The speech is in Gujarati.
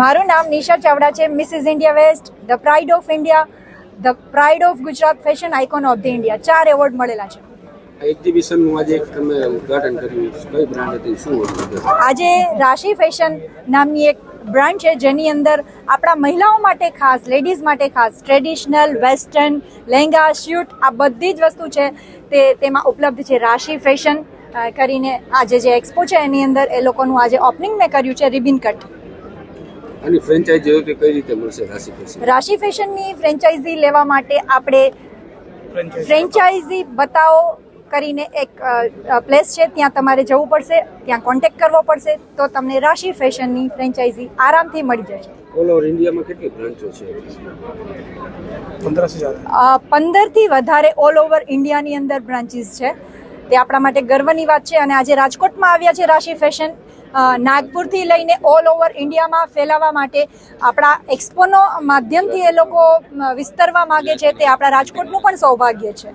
મારું નામ નિશા ચાવડા છે. Mrs India West the pride of India the pride of Gujarat fashion icon of the India ચાર એવોર્ડ મળેલા છે. એક્ઝિબિશનનું આજે તમે ઉદ્ઘાટન કર્યું. કઈ બ્રાન્ડ હતી? શું આજે રાશિ ફેશન નામની એક બ્રાન્ડ છે જેની અંદર આપણા મહિલાઓ માટે ખાસ લેડીઝ માટે ખાસ ટ્રેડિશનલ વેસ્ટર્ન લહેંગા સ્યુટ આ બધી જ વસ્તુ છે. તે તેમાં ઉપલબ્ધ છે રાશિ ફેશન કરીને આજે જે એક્સપો છે એની અંદર એ લોકોનું આજે ઓપનિંગ મેં કર્યું છે રિબિન કટ. આની ફ્રેન્ચાઇઝી તો કઈ રીતે મળશે રાશિ ફેશન રાશિ ફેશનની ફ્રેન્ચાઇઝી લેવા માટે આપણે ફ્રેન્ચાઇઝી બતાવો કરીને એક પ્લેસ છે. ત્યાં તમારે જવું પડશે ત્યાં કોન્ટેક્ટ કરવો પડશે તો તમને રાશિ ફેશનની ફ્રેન્ચાઇઝી આરામથી મળી જશે. ઓલ ઓવર ઇન્ડિયામાં કેટલી બ્રાન્ચો છે? પંદરથી વધારે ઓલ ઓવર ઇન્ડિયાની અંદર બ્રાન્ચીસ છે. તે આપણા માટે ગર્વની વાત છે અને આજે રાજકોટમાં આવ્યા છે રાશિ ફેશન. નાગપુરથી લઈને ઓલ ઓવર ઇન્ડિયામાં ફેલાવવા માટે આપણા એક્સપોનો માધ્યમથી એ લોકો વિસ્તરવા માગે છે. તે આપણા રાજકોટનું પણ સૌભાગ્ય છે.